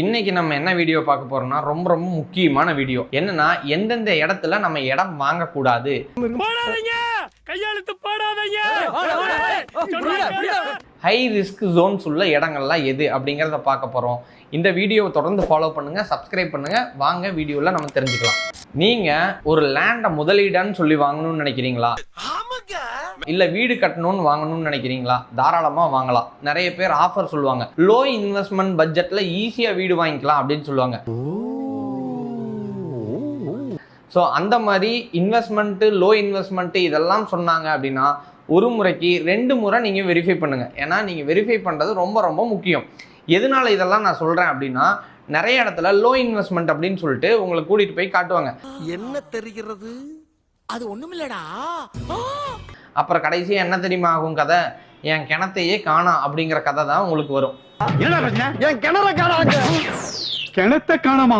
இன்னைக்கு நம்ம என்ன வீடியோ பார்க்க போறோம்னா ரொம்ப ரொம்ப முக்கியமான வீடியோ என்னன்னா எந்தெந்த இடத்துல நம்ம இடம் வாங்கக்கூடாது? கையெழுத்து போடாதீங்க! ஹை ரிஸ்க் ஜோன்ஸ் உள்ள இடங்கள்லாம் எது அப்படிங்கிறத பார்க்க போறோம். இந்த வீடியோவை தொடர்ந்து ஃபாலோ பண்ணுங்க சப்ஸ்கிரைப் பண்ணுங்க. வாங்க வீடியோல நம்ம தெரிஞ்சுக்கலாம். நீங்க ஒரு லேண்டை முதலீடான்னு சொல்லி வாங்கணும்னு நினைக்கிறீங்களா? இல்ல வீடு கட்டணும்னு வாங்கணும்னு நினைக்கிறீங்களா? தாராளமா வாங்கலாம். நிறைய பேர் ஆஃபர் சொல்லுவாங்க. லோ இன்வெஸ்ட்மெண்ட் பட்ஜெட்ல ஈஸியா வீடு வாங்கிக்கலாம் அப்படின்னு சொல்லுவாங்க. ஸோ அந்த மாதிரி இன்வெஸ்ட்மெண்ட்டு லோ இன்வெஸ்ட்மெண்ட்டு இதெல்லாம் சொன்னாங்க அப்படின்னா ஒரு முறைக்கு ரெண்டு முறை நீங்கள் வெரிஃபை பண்ணுங்கள் ஏன்னா நீங்கள் வெரிஃபை பண்ணுறது ரொம்ப ரொம்ப முக்கியம். எதனால இதெல்லாம் நான் சொல்கிறேன் அப்படின்னா நிறைய இடத்துல லோ இன்வெஸ்ட்மெண்ட் அப்படின்னு சொல்லிட்டு உங்களை கூட்டிகிட்டு போய் காட்டுவாங்க. என்ன தெரிகிறது? அது ஒண்ணுமில்லடா. அப்புறம் கடைசியாக என்ன தெரியுமா ஆகும் கதை? என் கிணத்தையே காணாம் அப்படிங்கிற கதை தான் உங்களுக்கு வரும். என் கிணற காணாங்க. கிணத்த காணாமா?